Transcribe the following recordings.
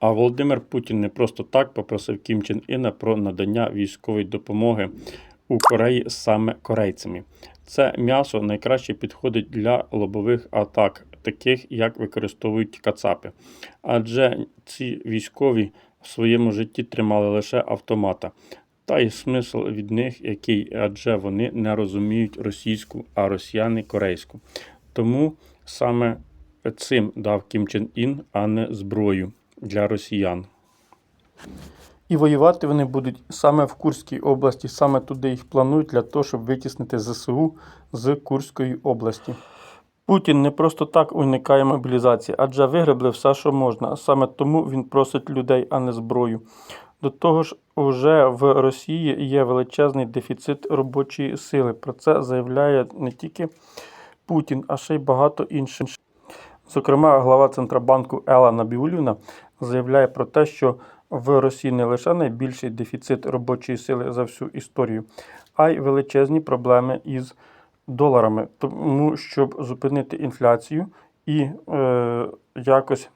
А Володимир Путін не просто так попросив Кім Чен Іна про надання військової допомоги у Кореї саме корейцями. Це м'ясо найкраще підходить для лобових атак, таких як використовують кацапи. Адже ці військові в своєму житті тримали лише автомата. Та й смисл від них який, адже вони не розуміють російську, а росіяни корейську. Тому саме цим дав Кім Чен Ін, а не зброю для росіян. І воювати вони будуть саме в Курській області, саме туди їх планують для того, щоб витіснити ЗСУ з Курської області. Путін не просто так уникає мобілізації, адже вигребли все, що можна. Саме тому він просить людей, а не зброю. До того ж, вже в Росії є величезний дефіцит робочої сили. Про це заявляє не тільки Путін, а ще й багато інших. Зокрема, глава Центробанку Ела Набіуліна заявляє про те, що в Росії не лише найбільший дефіцит робочої сили за всю історію, а й величезні проблеми із доларами. Тому, щоб зупинити інфляцію і е, якось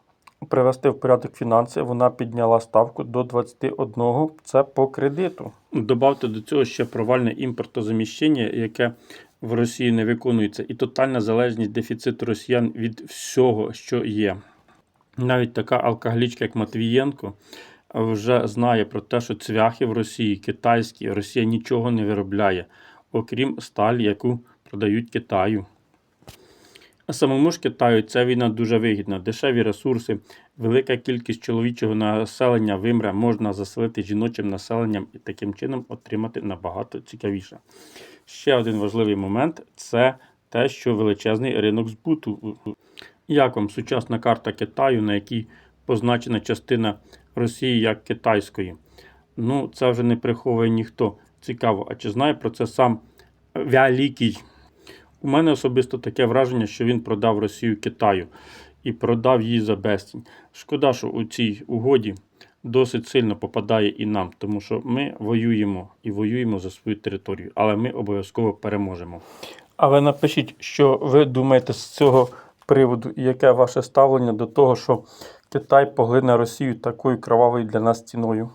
привести в порядок фінанси, вона підняла ставку до 21. Це по кредиту. Добавте до цього ще провальне імпортозаміщення, яке в Росії не виконується, і тотальна залежність дефіциту росіян від всього, що є. Навіть така алкоголічка, як Матвієнко, вже знає про те, що цвяхи в Росії китайські, Росія нічого не виробляє, окрім сталі, яку продають Китаю. А самому ж Китаю ця війна дуже вигідна. Дешеві ресурси, велика кількість чоловічого населення вимре, можна заселити жіночим населенням і таким чином отримати набагато цікавіше. Ще один важливий момент це те, що величезний ринок збуту. Як вам сучасна карта Китаю, на якій позначена частина Росії як китайської? Ну, це вже не приховує ніхто. Цікаво, а чи знає про це сам Великий? У мене особисто таке враження, що він продав Росію Китаю і продав її за безцінь. Шкода, що у цій угоді досить сильно попадає і нам, тому що ми воюємо і воюємо за свою територію, але ми обов'язково переможемо. Але напишіть, що ви думаєте з цього приводу, і яке ваше ставлення до того, що Китай поглине Росію такою кровавою для нас ціною.